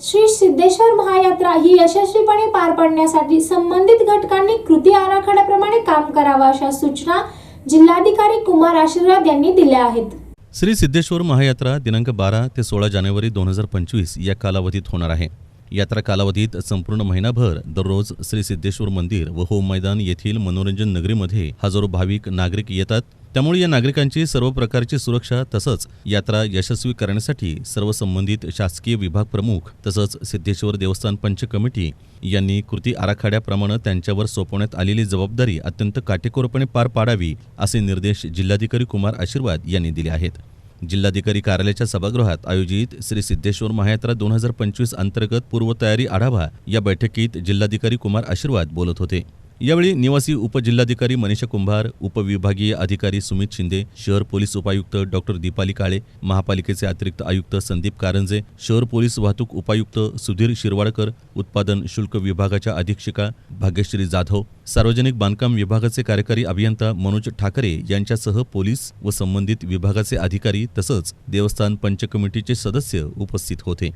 श्री सिद्धेश्वर महायात्रा ही यशस्वीपणे पार पाडण्यासाठी संबंधित घटकांनी कृती आराखड्याप्रमाणे काम करावं अशा सूचना जिल्हाधिकारी कुमार आशीर्वाद यांनी दिल्या आहेत. श्री सिद्धेश्वर महायात्रा दिनांक बारा ते सोळा जानेवारी दोन हजार पंचवीस या कालावधीत होणार आहे. यात्रा कालावधीत संपूर्ण महिनाभर दररोज श्री सिद्धेश्वर मंदिर व होम मैदान येथील मनोरंजन नगरीमध्ये हजारो भाविक नागरिक येतात. त्यामुळे या नागरिकांची सर्व प्रकारची सुरक्षा तसंच यात्रा यशस्वी करण्यासाठी सर्व संबंधित शासकीय विभाग प्रमुख तसंच सिद्धेश्वर देवस्थान पंच कमिटी यांनी कृती आराखड्याप्रमाणे त्यांच्यावर सोपवण्यात आलेली जबाबदारी अत्यंत काटेकोरपणे पार पाडावी असे निर्देश जिल्हाधिकारी कुमार आशीर्वाद यांनी दिले आहेत. जिल्हाधिकारी कार्यालयाच्या सभागृहात आयोजित श्री सिद्धेश्वर महायात्रा दोन हजार पंचवीस अंतर्गत पूर्वतयारी आढावा या बैठकीत जिल्हाधिकारी कुमार आशीर्वाद बोलत होते. यावेळी निवासी उपजिल्हाधिकारी मनीषा कुंभार उपविभागीय अधिकारी सुमित शिंदे शहर पोलीस उपायुक्त डॉक्टर दीपाली काळे महापालिकेचे अतिरिक्त आयुक्त संदीप कारंजे शहर पोलीस वाहतूक उपायुक्त सुधीर शिरवाडकर उत्पादन शुल्क विभागाच्या अधीक्षिका भाग्यश्री जाधव सार्वजनिक बांधकाम विभागाचे कार्यकारी अभियंता मनोज ठाकरे यांच्यासह पोलीस व संबंधित विभागाचे अधिकारी तसंच देवस्थान पंच कमिटीचे सदस्य उपस्थित होते.